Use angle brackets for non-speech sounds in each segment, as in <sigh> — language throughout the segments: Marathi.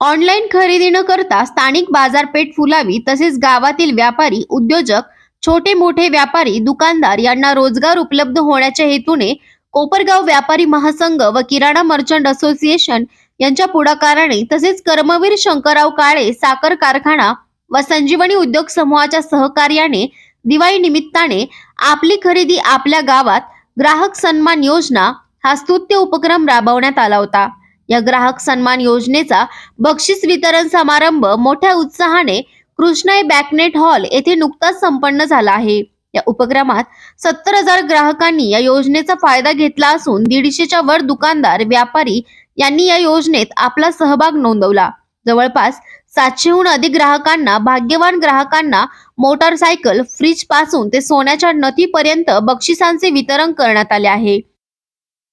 ऑनलाईन खरेदी न करता स्थानिक बाजारपेठ फुलावी तसेच गावातील व्यापारी उद्योजक छोटे मोठे व्यापारी दुकानदार यांना रोजगार उपलब्ध होण्याच्या हेतूने कोपरगाव व्यापारी महासंघ व किराणा मर्चंट असोसिएशन यांच्या पुढाकाराने तसेच कर्मवीर शंकरराव काळे साखर कारखाना व संजीवनी उद्योग समूहाच्या सहकार्याने दिवाळी निमित्ताने आपली खरेदी आपल्या गावात ग्राहक सन्मान योजना हा स्तुत्य उपक्रम राबवण्यात आला होता. या ग्राहक सन्मान योजनेचा बक्षीस वितरण समारंभ मोठ्या उत्साहाने कृष्णाई बॅकनेट हॉल येथे नुकताच संपन्न झाला आहे. या उपक्रमात सत्तर हजार ग्राहकांनी या योजनेचा फायदा घेतला असून दीडशेच्या वर दुकानदार व्यापारी यांनी या योजनेत आपला सहभाग नोंदवला. जवळपास सातशेहून अधिक ग्राहकांना भाग्यवान ग्राहकांना मोटारसायकल फ्रीजपासून ते सोन्याच्या नथीपर्यंत बक्षिसांचे वितरण करण्यात आले आहे.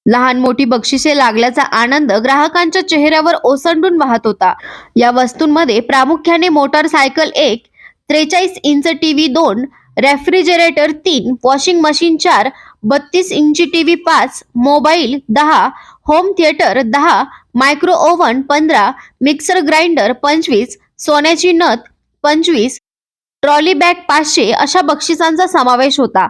लहान मोठी बक्षिसे लागल्याचा आनंद ग्राहकांच्या चेहऱ्यावर ओसंडून वाहत होता. या वस्तूंमध्ये प्रामुख्याने मोटारसायकल एक त्रेचाळीस इंच टीव्ही दोन रेफ्रिजरेटर तीन वॉशिंग मशीन चार बत्तीस इंची टीव्ही पाच मोबाईल दहा होम थिएटर दहा मायक्रो ओव्हन पंधरा मिक्सर ग्राइंडर पंचवीस सोन्याची नथ पंचवीस ट्रॉली बॅग पाचशे अशा बक्षिसांचा समावेश होता.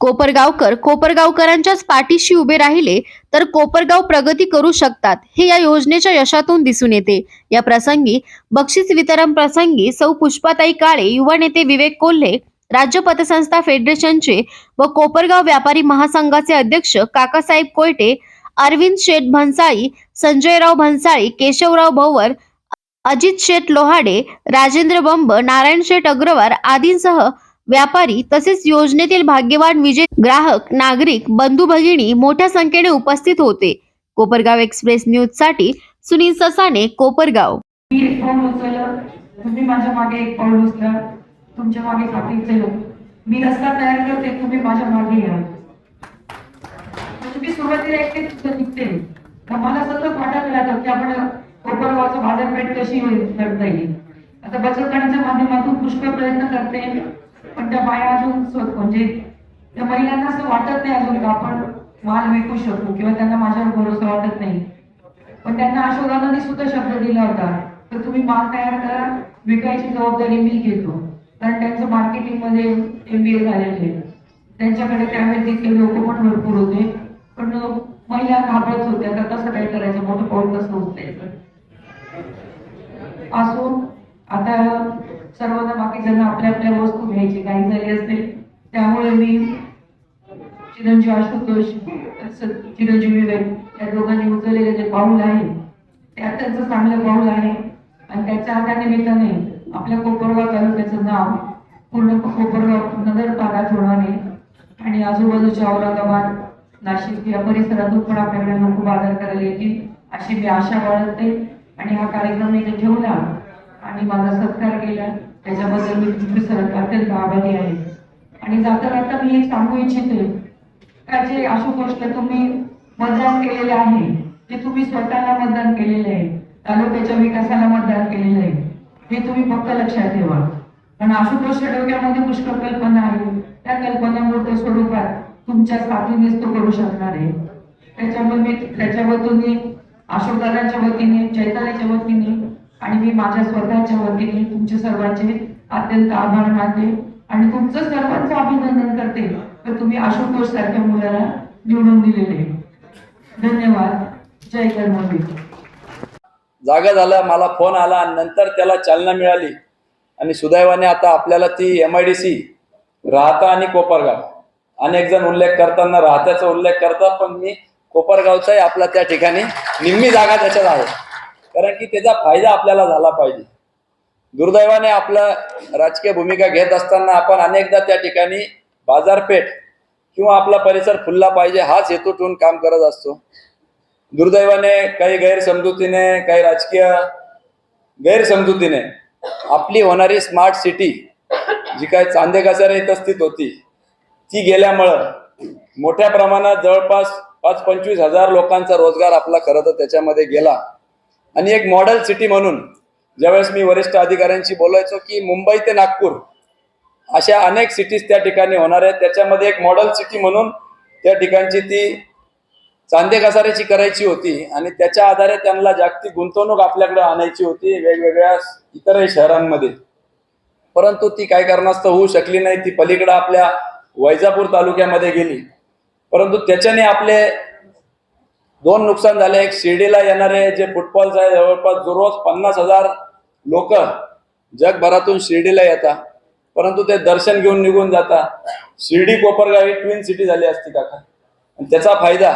कोपरगावकर कोपरगावकरांच्याच पाठीशी उभे राहिले तर कोपरगाव प्रगती करू शकतात हे या योजनेच्या यशातून दिसून येते. या प्रसंगी बक्षीस वितरण प्रसंगी सौ पुष्पाताई काळे युवा नेते विवेक कोल्हे राज्य पतसंस्था फेडरेशनचे व कोपरगाव व्यापारी महासंघाचे अध्यक्ष काकासाहेब कोयटे अरविंद शेठ भन्साळी संजयराव भन्साळी केशवराव भोवर अजित शेठ लोहाडे राजेंद्र बंब नारायण शेठ अग्रवाल आदींसह व्यापारी तसेच योजनेतील भाग्यवान विजय ग्राहक नागरिक बंधू भगिनी मोठ्या संख्येने उपस्थित होते. कोपरगाव एक्सप्रेस न्यूजसाठी सुनील ससाने कोपरगाव. मी एक पाऊल उचललं. तुम्ही माझ्या मागे एक पाऊल उचला. तुमच्या मागे खात्री मी रस्ता तयार करते. तुम्ही माझ्या मागे या. तुम्ही सुरुवातीला एकटे तुमचं निघते. मला सतत वाटायला लागतं की आपण कोपरगावचं बाजारपेठ कशी होईल करता येईल आता बचत गटाच्या माध्यमातून पुष्कळ प्रयत्न करते पण त्या बाया अजून म्हणजे त्या महिलांना असं वाटत नाही अजून का आपण माल विकू शकू किंवा त्यांना माझ्यावर भरोसा वाटत नाही. पण त्यांना अशोकानंदी सुद्धा शब्द दिला होता तर तुम्ही माल तयार करा विकायची जबाबदारी मी घेतो. कारण त्यांचं मार्केटिंगमध्ये एमबीए झालेले आहे. त्यांच्याकडे त्यावेळी तिथले लोक पण भरपूर होते पण महिला घाबरत होत्या तर कसं काय करायचं मोठं पाऊल कसं उचलायचं असून आता सर्वांना बाकीच्यांना आपल्या आपल्या वस्तू घ्यायची काही झाली असेल त्यामुळे मी संतोष चिरंजीवी विवेक या दोघांनी उचललेले जे पाऊल आहे ते अत्यंत चांगलं पाऊल आहे. आणि त्याच्या त्या निमित्ताने आपल्या कोपरगाव तालुक्याचं नाव पूर्ण कोपरगाव नगर भागात आणि आजूबाजूच्या औरंगाबाद नाशिक या परिसरातून पण आपल्याकडे लोक बाजार करायला येतील अशी मी आशा बाळगते. आणि हा कार्यक्रम मी इथे ठेवला आणि माझा सत्कार केला. त्याच्याबद्दल मी सर अत्यंत आभारी आहे. आणि जाता जाता मी एक सांगू इच्छिते का जे गोष्ट तुम्ही मतदान केलेले आहे ते तुम्ही स्वतःला मतदान केलेले आहे तालुक्याच्या विकासाला मतदान केलेलं आहे हे तुम्ही फक्त लक्षात ठेवा. कारण आशुतोषच्या डोक्यामध्ये पुष्कळ कल्पना आहे त्या कल्पना मूर्त स्वरूपात तुमच्या साथीनेच तो करू शकणार आहे. त्याच्यामुळे मी त्याच्या वतीने अशोकदादांच्या वतीने चैतालीच्या वतीने आणि मी माझ्या स्वतःच्या वतीने तुमच्या सर्वांचे अत्यंत आभार मानते आणि तुमचं सर्वांचं अभिनंदन करते. तर तुम्ही आशुतोष सारख्या मुलाला निवडून दिलेले. धन्यवाद. जय कर्मवीर जागा झालं मला फोन आला आणि नंतर त्याला चालना मिळाली. आणि सुदैवाने आता आपल्याला ती एम आय डी सी राहता आणि कोपरगाव. अनेक जण उल्लेख करताना राहत्याचा उल्लेख करतात पण मी कोपरगावचाही आपला त्या ठिकाणी निम्मी जागा त्याच्यात आहे. कारण की त्याचा फायदा आपल्याला झाला पाहिजे. दुर्दैवाने आपलं राजकीय भूमिका घेत असताना आपण अनेकदा त्या ठिकाणी बाजारपेठ किंवा आपला परिसर फुलला पाहिजे हाच हेतू ठेवून काम करत असतो. दुर्दैवाने काही गैरसमजुतीने काही राजकीय गैरसमजुतीने आपली होणारी स्मार्ट सिटी जी काय चांदेकाचार इथं स्थित होती ती गेल्यामुळं मोठ्या प्रमाणात जवळपास पाच पंचवीस हजार लोकांचा रोजगार आपला खरं तर त्याच्यामध्ये गेला. आणि एक मॉडेल सिटी म्हणून ज्यावेळेस मी वरिष्ठ अधिकाऱ्यांशी बोलायचो की मुंबई ते नागपूर अशा अनेक सिटीज त्या ठिकाणी होणार आहेत. त्याच्यामध्ये एक मॉडेल सिटी म्हणून त्या ठिकाणची ती चांदे घसाऱ्याची करायची होती आणि त्याच्या आधारे त्यांना जागतिक गुंतवणूक आपल्याकडे आणायची होती वेगवेगळ्या इतरही शहरांमध्ये. परंतु ती काय कारणास्तव होऊ शकली नाही. ती पलीकडं आपल्या वैजापूर तालुक्यामध्ये गेली. परंतु त्याच्याने आपले दोन नुकसान झाले. एक शिर्डीला येणारे जे फुटबॉल्स आहे जवळपास दररोज पन्नास हजार लोक जगभरातून शिर्डीला येतात. परंतु ते दर्शन घेऊन निघून जाता. शिर्डी कोपरगाव ही ट्विन सिटी झाली असती काका. आणि त्याचा फायदा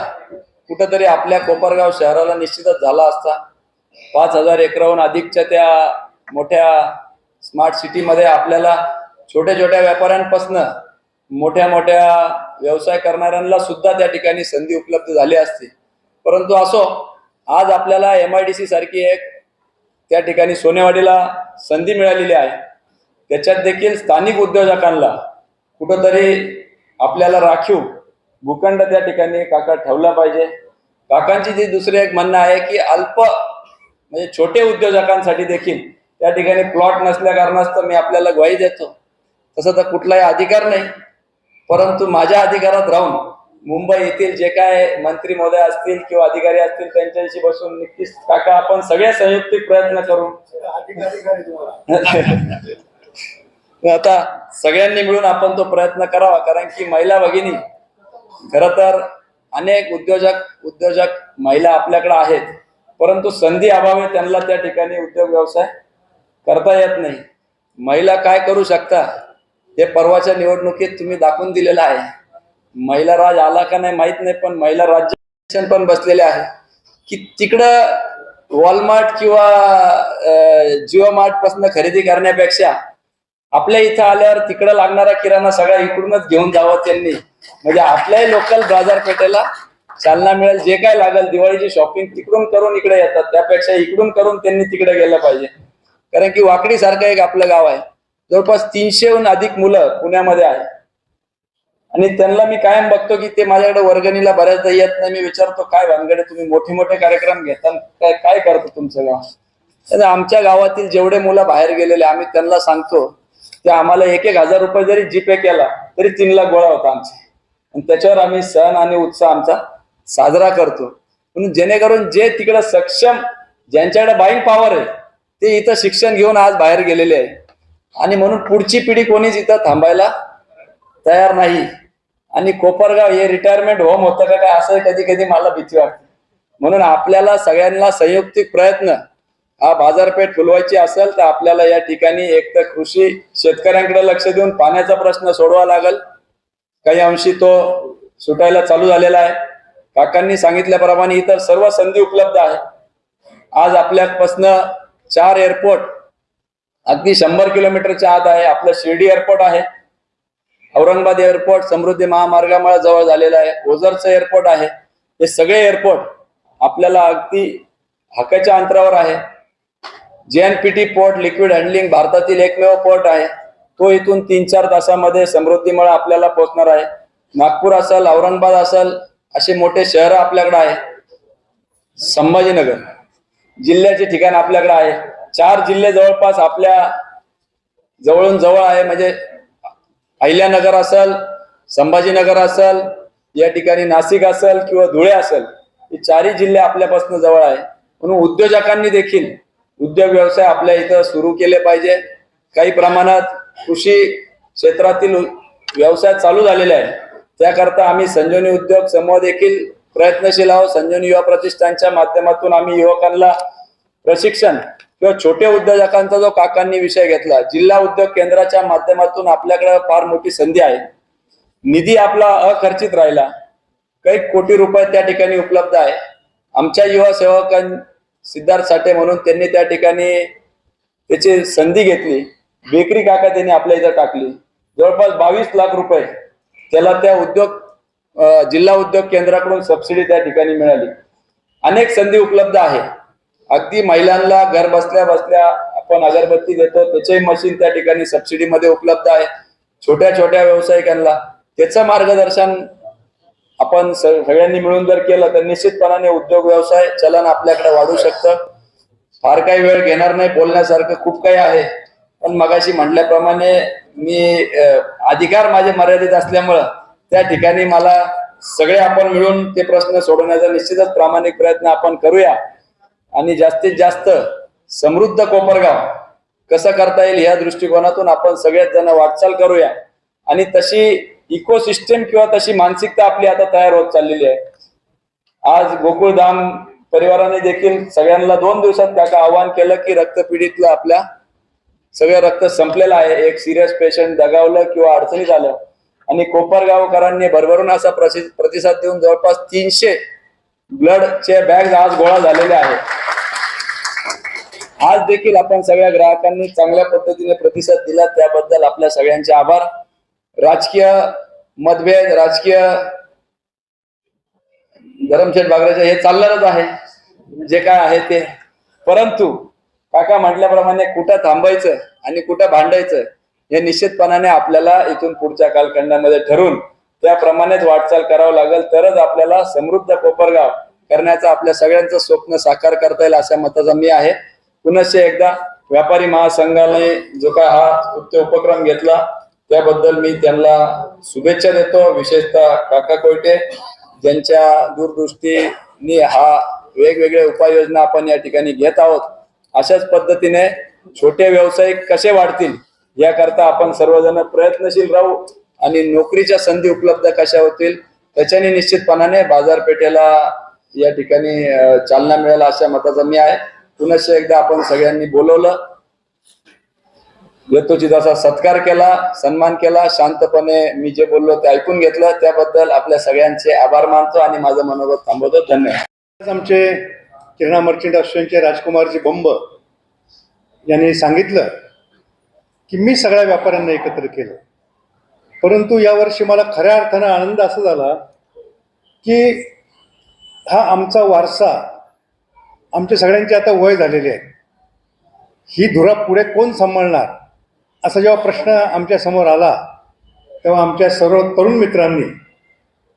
कुठंतरी आपल्या कोपरगाव शहराला निश्चितच झाला असता. पाच हजार एकराहून अधिकच्या त्या मोठ्या स्मार्ट सिटीमध्ये आपल्याला छोट्या छोट्या व्यापाऱ्यांपासनं मोठ्या मोठ्या व्यवसाय करणाऱ्यांना सुद्धा त्या ठिकाणी संधी उपलब्ध झाली असती. परंतु असो आज आपल्याला एम आय डी सी सारखी एक त्या ठिकाणी सोनेवाडीला संधी मिळालेली आहे. त्याच्यात देखील स्थानिक उद्योजकांना कुठंतरी आपल्याला राखीव भूखंड त्या ठिकाणी काका ठेवला पाहिजे. काकांची जी दुसरी एक म्हणणं आहे की अल्प म्हणजे छोटे उद्योजकांसाठी देखील त्या ठिकाणी प्लॉट नसल्या कारणास्तव मी आपल्याला ग्वाही देतो. तसं तर कुठलाही अधिकार नाही. परंतु माझ्या अधिकारात राहून मुंबई येथील जे काय मंत्री महोदय असतील किंवा अधिकारी असतील त्यांच्याशी बसून नक्कीच काका आपण सगळे संयुक्तिक प्रयत्न करू. <laughs> आता सगळ्यांनी मिळून आपण तो प्रयत्न करावा कारण की महिला भगिनी खर तर अनेक उद्योजक उद्योजक महिला आपल्याकडे आहेत परंतु संधी अभावी त्यांना त्या ठिकाणी उद्योग व्यवसाय करता येत नाही. महिला काय करू शकता? हे परवाच्या निवडणुकीत तुम्ही दाखवून दिलेलं आहे. महिला राज आला का नाही माहीत नाही पण महिला राज्य पण बसलेले आहे. की तिकडं वॉलमार्ट किंवा जिओ मार्टपासून खरेदी करण्यापेक्षा आपल्या इथं आल्यावर तिकडं लागणारा किराणा सगळा इकडूनच घेऊन जावा त्यांनी. म्हणजे आपल्याही लोकल बाजारपेठेला चालना मिळेल जे काय लागेल दिवाळीची शॉपिंग तिकडून करून इकडे येतात. त्यापेक्षा इकडून करून त्यांनी तिकडे गेलं पाहिजे. कारण की वाकडी सारखं एक आपलं गाव आहे. जवळपास तीनशेहून अधिक मुलं पुण्यामध्ये आहे आणि त्यांना मी कायम बघतो की ते माझ्याकडे वर्गणीला बऱ्याचदा येत नाही. मी विचारतो काय भानगडे तुम्ही मोठे मोठे कार्यक्रम घेता? काय काय करतो तुमचं गाव? आमच्या गावातील जेवढे मुलं बाहेर गेलेले आम्ही त्यांना सांगतो ते आम्हाला एक एक हजार रुपये जरी जीपे केला तरी तीन लाख गोळा होता आमचे. आणि त्याच्यावर आम्ही सण आणि उत्साह आमचा साजरा करतो. म्हणून जेणेकरून जे तिकडं सक्षम ज्यांच्याकडे बाईंग पॉवर आहे ते इथं शिक्षण घेऊन आज बाहेर गेलेले आहे. आणि म्हणून पुढची पिढी कोणीच इथं थांबायला तयार नाही. आणि कोपरगाव हे रिटायरमेंट होम होतं का काय असं कधी कधी मला भीती वाटते. म्हणून आपल्याला सगळ्यांना संयुक्तिक प्रयत्न हा बाजारपेठ फुलवायची असेल तर आपल्याला या ठिकाणी एक तर कृषी शेतकऱ्यांकडे लक्ष देऊन पाण्याचा प्रश्न सोडवा लागेल. काही अंशी तो सुटायला चालू झालेला आहे. काकांनी सांगितल्याप्रमाणे इतर सर्व संधी उपलब्ध आहे. आज आपल्यापासनं चार एअरपोर्ट अगदी शंभर किलोमीटरच्या आत आहे. आपलं शिर्डी एअरपोर्ट आहे. औरंगाबाद एअरपोर्ट समृद्धी महामार्गामुळे जवळ झालेलं आहे. ओझरचं एअरपोर्ट आहे. हे सगळे एअरपोर्ट आपल्याला अगदी हाकाच्या अंतरावर आहे. जेएनपीटी पोर्ट लिक्विड हँडलिंग भारतातील एकमेव पोर्ट आहे. तो इथून तीन चार तासामध्ये समृद्धीमुळे आपल्याला पोहोचणार आहे. नागपूर असेल औरंगाबाद असेल असे मोठे शहर आपल्याकडे आहे. संभाजीनगर जिल्ह्याचे ठिकाण आपल्याकडे आहे. चार जिल्हे जवळपास आपल्या जवळून जवळ आहे. म्हणजे अहिल्यानगर असेल संभाजीनगर असेल या ठिकाणी नाशिक असेल किंवा धुळे असेल हे चारही जिल्हे आपल्यापासून जवळ आहे. म्हणून उद्योजकांनी देखील उद्योग व्यवसाय आपल्या इथं सुरू केले पाहिजे. काही प्रमाणात कृषी क्षेत्रातील व्यवसाय चालू झालेले आहे त्याकरता आम्ही संजीवनी उद्योग समूह देखील प्रयत्नशील आहोत. संजीवनी युवा प्रतिष्ठानच्या माध्यमातून आम्ही युवकांना प्रशिक्षण किंवा छोटे उद्योजकांचा जो काकांनी विषय घेतला जिल्हा उद्योग केंद्राच्या माध्यमातून आपल्याकडे फार मोठी संधी आहे. निधी आपला अखर्चित राहिला. काही कोटी रुपये त्या ठिकाणी उपलब्ध आहे. आमच्या युवा सेवकां सिद्धार्थ साठे म्हणून त्यांनी त्या ठिकाणी त्याची संधी घेतली. बेकरी काका त्यांनी आपल्या इथं टाकली. जवळपास बावीस लाख रुपये त्याला त्या उद्योग जिल्हा उद्योग केंद्राकडून सबसिडी त्या ठिकाणी मिळाली. अनेक संधी उपलब्ध आहे. अगदी महिलांना घर बसल्या बसल्या आपण अगरबत्ती देतो त्याचे मशीन त्या ठिकाणी सबसिडीमध्ये उपलब्ध आहे. छोट्या छोट्या व्यावसायिकांना त्याचं मार्गदर्शन आपण सगळ्यांनी मिळून जर केलं तर निश्चितपणाने उद्योग व्यवसाय चलन आपल्याकडे वाढू शकतं. फार काही वेळ घेणार नाही बोलण्यासारखं खूप काही आहे. पण मगाशी म्हटल्याप्रमाणे मी अधिकार माझे मर्यादित असल्यामुळं त्या ठिकाणी मला सगळे आपण मिळून ते प्रश्न सोडवण्याचा निश्चितच प्रामाणिक प्रयत्न आपण करूया. आणि जास्तीत जास्त समृद्ध कोपरगाव कसं करता येईल या दृष्टिकोनातून आपण सगळेच जण वाटचाल करूया. आणि तशी इकोसिस्टम किंवा तशी मानसिकता आपली आता तयार होत चाललेली आहे. आज गोकुळधाम परिवाराने देखील सगळ्यांना दोन दिवसात त्याचं आवाहन केलं की रक्तपिढीतलं आपल्या सगळं रक्त संपलेलं आहे. एक सिरियस पेशंट दगावलं किंवा अडचणीत आलं आणि कोपरगावकरांनी भरभरून असा प्रतिसाद देऊन जवळपास तीनशे ब्लडचे बॅग आज गोळा झालेले आहेत. आज देखील आपण सगळ्या ग्राहकांनी चांगल्या पद्धतीने प्रतिसाद दिला. त्याबद्दल आपल्या सगळ्यांचे आभार. राजकीय मतभेद राजकीय धरमशेठ बागरेचं हे चालणारच आहे. जे काय आहे ते. परंतु काका म्हटल्याप्रमाणे कुठं थांबायचं आणि कुठं भांडायचं हे निश्चितपणाने आपल्याला इथून पुढच्या कालखंडामध्ये ठरून त्याप्रमाणेच वाटचाल करावं लागेल. तरच आपल्याला समृद्ध कोपरगाव करण्याचं आपल्या सगळ्यांचं स्वप्न साकार करता येईल अशा मताचा मी आहे. पुनश्च एकदा व्यापारी महासंघाने जो काय हा उपक्रम घेतला त्याबद्दल मी त्यांना शुभेच्छा देतो. विशेषतः काका कोयटे ज्यांच्या दूरदृष्टीने हा वेगवेगळ्या उपाययोजना आपण या ठिकाणी घेत आहोत. अशाच पद्धतीने छोटे व्यावसायिक कसे वाढतील याकरता आपण सर्वजण प्रयत्नशील राहू आणि नोकरीच्या संधी उपलब्ध कशा होतील त्याच्याने निश्चितपणाने बाजारपेठेला या ठिकाणी चालना मिळेल अशा मताचा मी आहे. पुनश्च एकदा आपण सगळ्यांनी बोलवलं. येतो जसा सत्कार केला सन्मान केला शांतपणे मी जे बोललो ते ऐकून घेतलं. त्याबद्दल आपल्या सगळ्यांचे आभार मानतो आणि माझं मनोगत थांबवतो. धन्यवाद. आमचे किरणा मर्चंट असोसिएशनचे राजकुमारजी बंब यांनी सांगितलं की मी सगळ्या व्यापाऱ्यांना एकत्र केलं. परंतु यावर्षी मला खऱ्या अर्थानं आनंद असा झाला की हा आमचा वारसा आमच्या सगळ्यांचे आता वय झालेले आहे. ही धुरा पुढे कोण सांभाळणार? असा जेव्हा प्रश्न आमच्यासमोर आला तेव्हा आमच्या सर्व तरुण मित्रांनी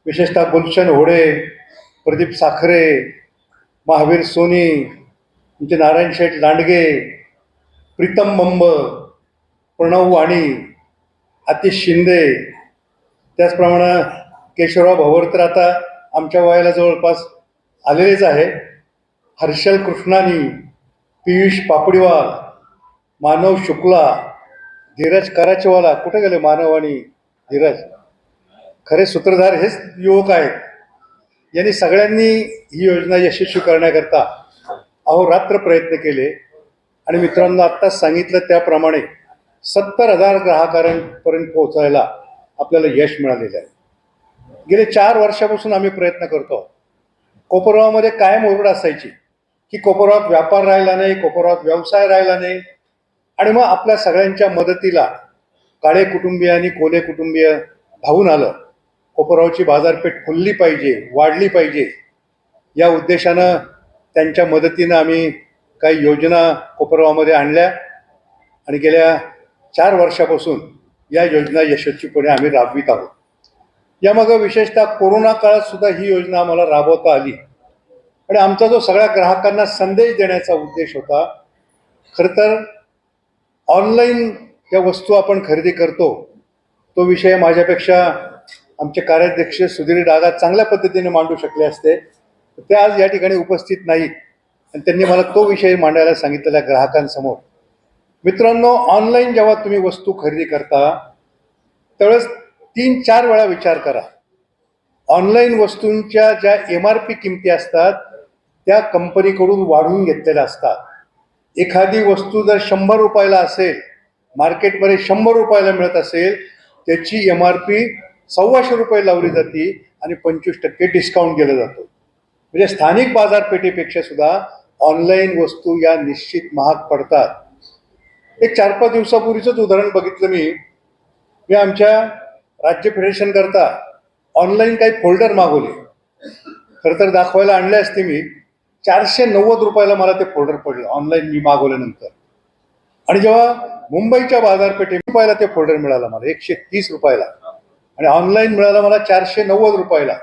विशेषतः गुलशन होडे प्रदीप साखरे महावीर सोनी आमचे नारायण शेठ लांडगे प्रीतम बंब प्रणव वाणी आतिश शिंदे त्याचप्रमाणे केशवराव भवर तर आता आमच्या वयाला जवळपास आलेलेच आहे. हर्षल कृष्णानी पियुष पापडीवाल मानव शुक्ला धीरज कराचेवाला. कुठे गेले मानव आणि धीरज? खरे सूत्रधार हेच युवक आहेत. यांनी सगळ्यांनी ही योजना यशस्वी करण्याकरता अहोरात्र प्रयत्न केले. आणि मित्रांनो आत्ताच सांगितलं त्याप्रमाणे सत्तर हजार ग्राहकांपर्यंत पोहोचायला आपल्याला यश मिळालेलं आहे. गेले चार वर्षापासून आम्ही प्रयत्न करतो. कोपरगावमध्ये कायम ओरड असायची की कोपरगावात व्यापार राहिला नाही कोपरगावात व्यवसाय राहिला नाही आणि मग आपल्या सगळ्यांच्या मदतीला काळे कुटुंबीय आणि कोले कुटुंबीय धावून आलं. कोपरावची बाजारपेठ खुलली पाहिजे वाढली पाहिजे. या उद्देशानं त्यांच्या मदतीनं आम्ही काही योजना कोपरगावमध्ये आणल्या. आणि गेल्या चार वर्षापासून या योजना यशस्वीपणे आम्ही राबवित आहोत. यामागं विशेषतः कोरोना काळात सुद्धा ही योजना आम्हाला राबवता आली. आणि आमचा जो सगळ्या ग्राहकांना संदेश देण्याचा उद्देश होता खरं तर ऑनलाईन ज्या वस्तू आपण खरेदी करतो तो विषय माझ्यापेक्षा आमचे कार्याध्यक्ष सुधीर डागा चांगल्या पद्धतीने मांडू शकले असते. ते आज या ठिकाणी उपस्थित नाहीत आणि त्यांनी मला तो विषय मांडायला सांगितलेला ग्राहकांसमोर. मित्रांनो ऑनलाईन जेव्हा तुम्ही वस्तू खरेदी करता त्यावेळेस तीन चार वेळा विचार करा. ऑनलाईन वस्तूंच्या ज्या एम आर पी किमती असतात त्या कंपनीकडून वाढवून घेतलेल्या असतात. एखादी वस्तू जर शंभर रुपयाला असेल मार्केटमध्ये शंभर रुपयाला मिळत असेल त्याची एम आर पी सव्वाशे रुपये लावली जाते आणि पंचवीस टक्के डिस्काउंट केलं जातं. म्हणजे स्थानिक बाजारपेठेपेक्षा सुद्धा ऑनलाईन वस्तू या निश्चित महाग पडतात. एक चार पाच दिवसापूर्वीचंच उदाहरण बघितलं मी. मी आमच्या राज्य फेडरेशन करता ऑनलाईन काही फोल्डर मागवले. खरं तर दाखवायला आणले असते मी. चारशे नव्वद रुपयाला मला ते फोल्डर पडलं ऑनलाईन मी मागवल्यानंतर. आणि जेव्हा मुंबईच्या बाजारपेठे रुपयाला ते फोल्डर मिळालं मला एकशे तीस रुपयाला. आणि ऑनलाईन मिळालं मला चारशे नव्वद रुपयाला.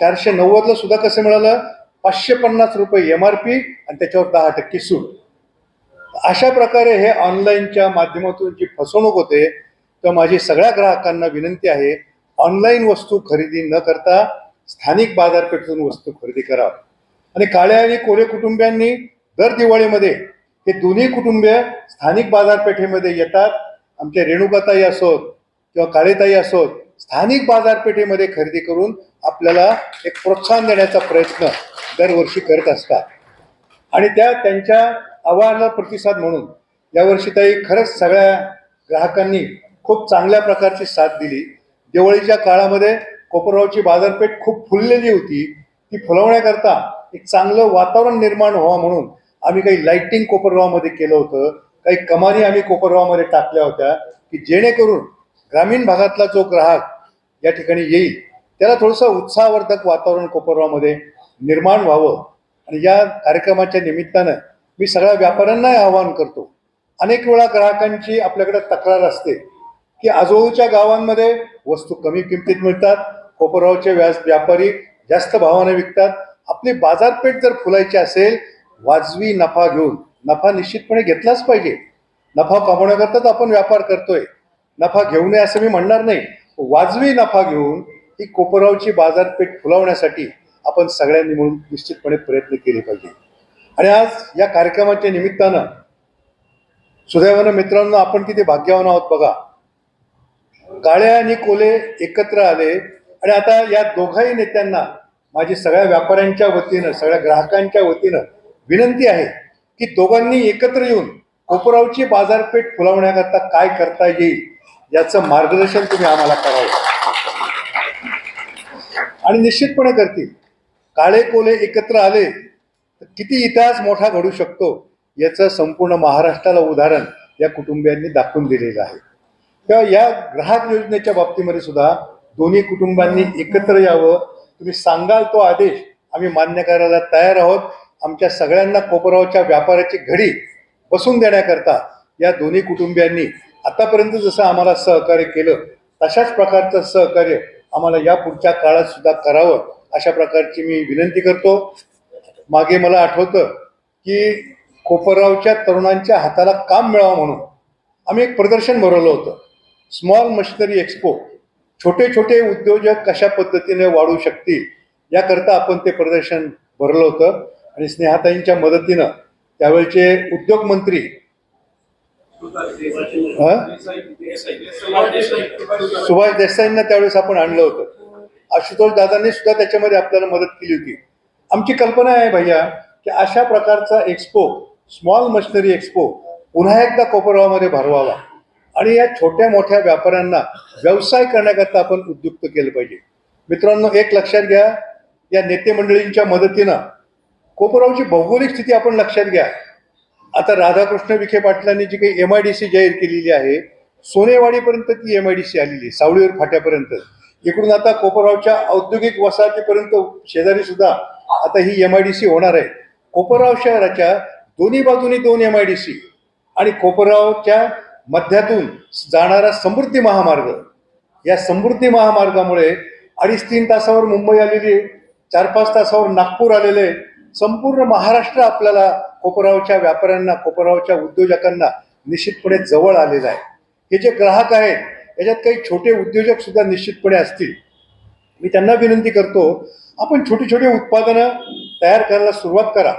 चारशे नव्वदला सुद्धा कसं मिळालं? पाचशे पन्नास रुपये एम आर पी आणि त्याच्यावर दहा टक्के सूट. अशा प्रकारे हे ऑनलाईनच्या माध्यमातून जी फसवणूक होते तर माझी सगळ्या ग्राहकांना विनंती आहे ऑनलाईन वस्तू खरेदी न करता स्थानिक बाजारपेठेतून वस्तू खरेदी करावं आणि काळे आणि कोरे कुटुंबियांनी दर दिवाळीमध्ये हे दोन्ही कुटुंबीय स्थानिक बाजारपेठेमध्ये येतात. आमच्या रेणुकाताई असोत किंवा काळेताई असोत स्थानिक बाजारपेठेमध्ये खरेदी करून आपल्याला एक प्रोत्साहन देण्याचा प्रयत्न दरवर्षी करत असतात. आणि त्या त्यांच्या आव्हानाला प्रतिसाद म्हणून यावर्षी ताई खरंच सगळ्या ग्राहकांनी खूप चांगल्या प्रकारची साथ दिली. दिवाळीच्या काळामध्ये कोपरगावची बाजारपेठ खूप फुललेली होती. ती फुलवण्याकरता एक चांगलं वातावरण निर्माण व्हावं म्हणून आम्ही काही लाईटिंग कोपरगावमध्ये केलं होतं. काही कमानी आम्ही कोपरगावमध्ये टाकल्या होत्या की जेणेकरून ग्रामीण भागातला जो ग्राहक या ठिकाणी येईल त्याला थोडंसं उत्साहवर्धक वातावरण कोपरगावमध्ये निर्माण व्हावं. आणि या कार्यक्रमाच्या निमित्तानं मी सगळ्या व्यापाऱ्यांनाही आवाहन करतो. अनेक वेळा ग्राहकांची आपल्याकडे तक्रार असते की आजूबाजूच्या गावांमध्ये वस्तू कमी किमतीत मिळतात कोपरगावचे व्यास व्यापारी जास्त भावाने विकतात आपली बाजारपेठ जर फुलायची असेल वाजवी नफा घेऊन नफा निश्चितपणे घेतलाच पाहिजे. नफा कमवण्याकरताच आपण व्यापार करतोय. नफा घेऊ नये असं मी म्हणणार नाही. वाजवी नफा घेऊन ही कोपरगावची बाजारपेठ फुलवण्यासाठी आपण सगळ्यांनी मिळून निश्चितपणे प्रयत्न केले पाहिजे. आणि आज या कार्यक्रमाच्या निमित्तानं सुदैवानं मित्रांनो आपण किती भाग्यवान आहोत बघा. काळे आणि कोले एकत्र आले. आणि आता या दोघाही नेत्यांना माझी सगळ्या व्यापाऱ्यांच्या वतीनं सगळ्या ग्राहकांच्या वतीनं विनंती आहे की दोघांनी एकत्र येऊन कोपरावची बाजारपेठ फुलावण्याकरता काय करता येईल याचं मार्गदर्शन तुम्ही आम्हाला करावं. आणि निश्चितपणे करतील. काळे कोले एकत्र आले तर किती इतिहास मोठा घडू शकतो याचं संपूर्ण महाराष्ट्राला उदाहरण या कुटुंबियांनी दाखवून दिलेलं आहे. तेव्हा या ग्राहक योजनेच्या बाबतीमध्ये सुद्धा दोन्ही कुटुंबांनी एकत्र यावं तुम्ही सांगाल तो आदेश आम्ही मान्य करायला तयार आहोत. आमच्या सगळ्यांना कोपरावच्या व्यापाराची घडी बसून देण्याकरता या दोन्ही कुटुंबियांनी आतापर्यंत जसं आम्हाला सहकार्य केलं तशाच प्रकारचं सहकार्य आम्हाला या पुढच्या काळात सुद्धा करावं अशा प्रकारची मी विनंती करतो. मागे मला आठवतं की कोपरावच्या तरुणांच्या हाताला काम मिळावं म्हणून आम्ही एक प्रदर्शन भरवलं होतं. Small machinery expo. छोटे छोटे उद्योजक कशा पद्धतीने वाढू शकतील याकरता आपण ते प्रदर्शन भरलं होतं. आणि स्नेहाताईंच्या मदतीनं त्यावेळचे उद्योग मंत्री सुभाष देसाईंना त्यावेळेस आपण आणलं होतं. आशुतोष दादांनी सुद्धा त्याच्यामध्ये आपल्याला मदत केली होती. आमची कल्पना आहे भैया की अशा प्रकारचा एक्सपो स्मॉल मशिनरी एक्सपो पुन्हा एकदा कोपरगावमध्ये भरवावा. आणि या छोट्या मोठ्या व्यापाऱ्यांना व्यवसाय करण्याकरता आपण उद्युक्त केलं पाहिजे. मित्रांनो एक लक्षात घ्या या नेते मंडळींच्या मदतीनं कोपरावची भौगोलिक स्थिती आपण लक्षात घ्या. आता राधाकृष्ण विखे पाटलांनी जी काही एम आय डी सी जाहीर केलेली आहे सोनेवाडीपर्यंत ती एम आय डी सी आलेली आहे सावळीवर फाट्यापर्यंत. इकडून आता कोपरावच्या औद्योगिक वसाहतीपर्यंत शेजारी सुद्धा आता ही एम आय डी सी होणार आहे. कोपरगाव शहराच्या दोन्ही बाजूनी दोन एम आय डी सी आणि कोपरगावच्या मध्यातून जाणारा समृद्धी महामार्ग. या समृद्धी महामार्गामुळे अडीच तीन तासावर मुंबई आलेली चार पाच तासावर नागपूर आलेले संपूर्ण महाराष्ट्र आपल्याला कोपरावच्या व्यापाऱ्यांना कोपरावच्या उद्योजकांना निश्चितपणे जवळ आलेलं आहे. हे जे ग्राहक आहेत याच्यात काही छोटे उद्योजक सुद्धा निश्चितपणे असतील. मी त्यांना विनंती करतो आपण छोटी छोटी उत्पादनं तयार करायला सुरुवात करा.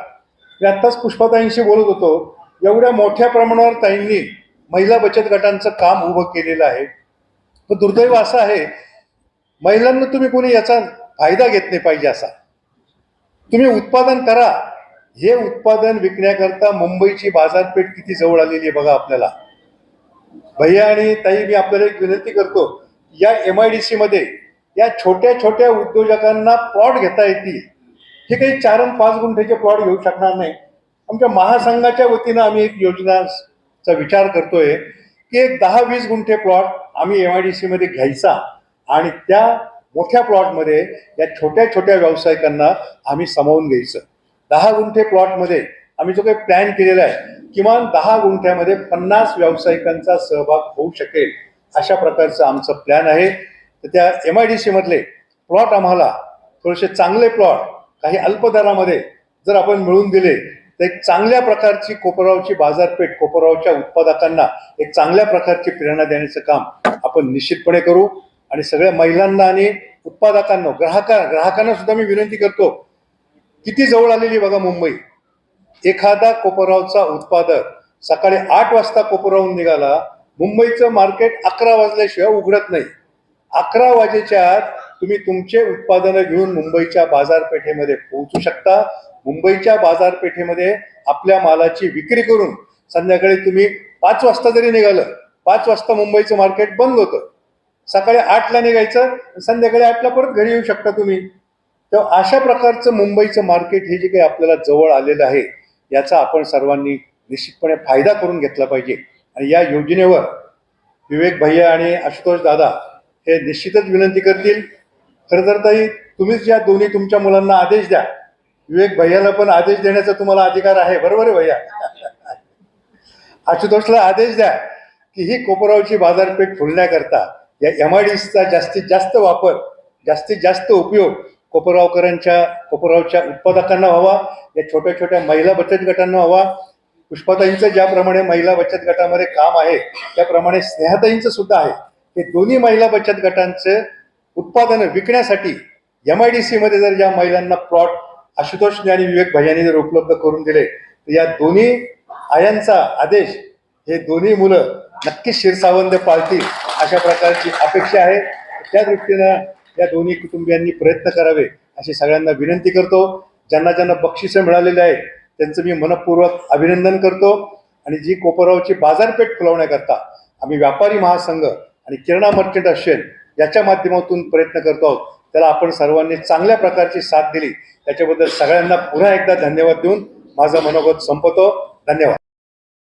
मी आत्ताच पुष्पाताईंशी बोलत होतो एवढ्या मोठ्या प्रमाणावर ताईंनी महिला बचत गटांचं काम उभं केलेलं आहे. पण दुर्दैव असं आहे महिलांना तुम्ही कोणी याचा फायदा घेत नाही पाहिजे असा. तुम्ही उत्पादन करा. हे उत्पादन विकण्याकरता मुंबईची बाजारपेठ किती जवळ आलेली आहे बघा आपल्याला. भैया आणि ताई मी आपल्याला एक विनंती करतो या एम आय डी सीमध्ये या छोट्या छोट्या उद्योजकांना प्लॉट घेता येतील. हे काही चार आणि पाच गुंठेचे प्लॉट घेऊ शकणार नाही. आमच्या महासंघाच्या वतीनं आम्ही एक योजना चा विचार करतोय की एक दहा वीस गुंठे प्लॉट आम्ही एम आय डी सी मध्ये घ्यायचा आणि त्या मोठ्या प्लॉटमध्ये या छोट्या छोट्या व्यावसायिकांना आम्ही सामावून घ्यायचं. दहा गुंठे प्लॉटमध्ये आम्ही जो काही प्लॅन केलेला आहे किमान दहा गुंठ्यामध्ये पन्नास व्यावसायिकांचा सहभाग होऊ शकेल अशा प्रकारचं आमचं प्लॅन आहे. तर त्या एम आय डी सीमधले प्लॉट आम्हाला थोडेसे चांगले प्लॉट काही अल्प दरामध्ये जर आपण मिळवून दिले तर एक चांगल्या प्रकारची कोपरावची बाजारपेठ कोपरावच्या उत्पादकांना एक चांगल्या प्रकारची प्रेरणा देण्याचं काम आपण निश्चितपणे करू. आणि सगळ्या महिलांना आणि उत्पादकांना ग्राहका ग्राहकांना सुद्धा मी विनंती करतो किती जवळ आलेली बघा मुंबई. एखादा कोपरावचा उत्पादक सकाळी आठ वाजता कोपरावून निघाला मुंबईचं मार्केट अकरा वाजल्याशिवाय उघडत नाही. अकरा वाजेच्या आत तुम्ही तुमचे उत्पादनं घेऊन मुंबईच्या बाजारपेठेमध्ये पोहोचू शकता. मुंबईच्या बाजारपेठेमध्ये आपल्या मालाची विक्री करून संध्याकाळी तुम्ही पाच वाजता जरी निघालं पाच वाजता मुंबईचं मार्केट बंद होतं. सकाळी आठला निघायचं संध्याकाळी आठला परत घरी येऊ शकता तुम्ही. तेव्हा अशा प्रकारचं मुंबईचं मार्केट हे जे काही आपल्याला जवळ आलेलं आहे याचा आपण सर्वांनी निश्चितपणे फायदा करून घेतला पाहिजे. आणि या योजनेवर विवेक भैया आणि आशुतोष दादा हे निश्चितच विनंती करतील. खरं तर ताई तुम्हीच या दोन्ही तुमच्या मुलांना आदेश द्या. विवेक भैयाला पण आदेश देण्याचा तुम्हाला अधिकार आहे. बरोबर आहे भैया? आशुतोषला आदेश द्या की ही कोपरावची बाजारपेठ फुलण्याकरता या एम आय डी सीचा जास्तीत जास्त वापर जास्तीत जास्त उपयोग कोपरावकरांच्या कोपरावच्या उत्पादकांना व्हावा या छोट्या छोट्या महिला बचत गटांना व्हावा. पुष्पाताईंचं ज्याप्रमाणे महिला बचत गटामध्ये काम आहे त्याप्रमाणे स्नेहाताईंचं सुद्धा आहे. हे दोन्ही महिला बचत गटांचं उत्पादनं विकण्यासाठी एम आय डी सीमध्ये जर ज्या महिलांना प्लॉट आशुतोष आणि विवेक भैयांनी जर उपलब्ध करून दिले तर या दोन्ही आयांचा आदेश हे दोन्ही मुलं नक्कीच शिरसावंत पाळतील अशा प्रकारची अपेक्षा आहे. त्या दृष्टीनं या दोन्ही कुटुंबियांनी प्रयत्न करावे अशी सगळ्यांना विनंती करतो. ज्यांना ज्यांना बक्षिसं मिळालेली आहेत त्यांचं मी मनपूर्वक अभिनंदन करतो. आणि जी कोपरावची बाजारपेठ फुलवण्याकरता आम्ही व्यापारी महासंघ आणि किरणा मर्चंट असेल याच्या माध्यमातून प्रयत्न करतो आहोत. त्याला आपण सर्वांनी चांगल्या प्रकारची साथ दिली. त्याच्याबद्दल सगळ्यांना पुन्हा एकदा धन्यवाद देऊन माझा मनोगत संपवतो. धन्यवाद.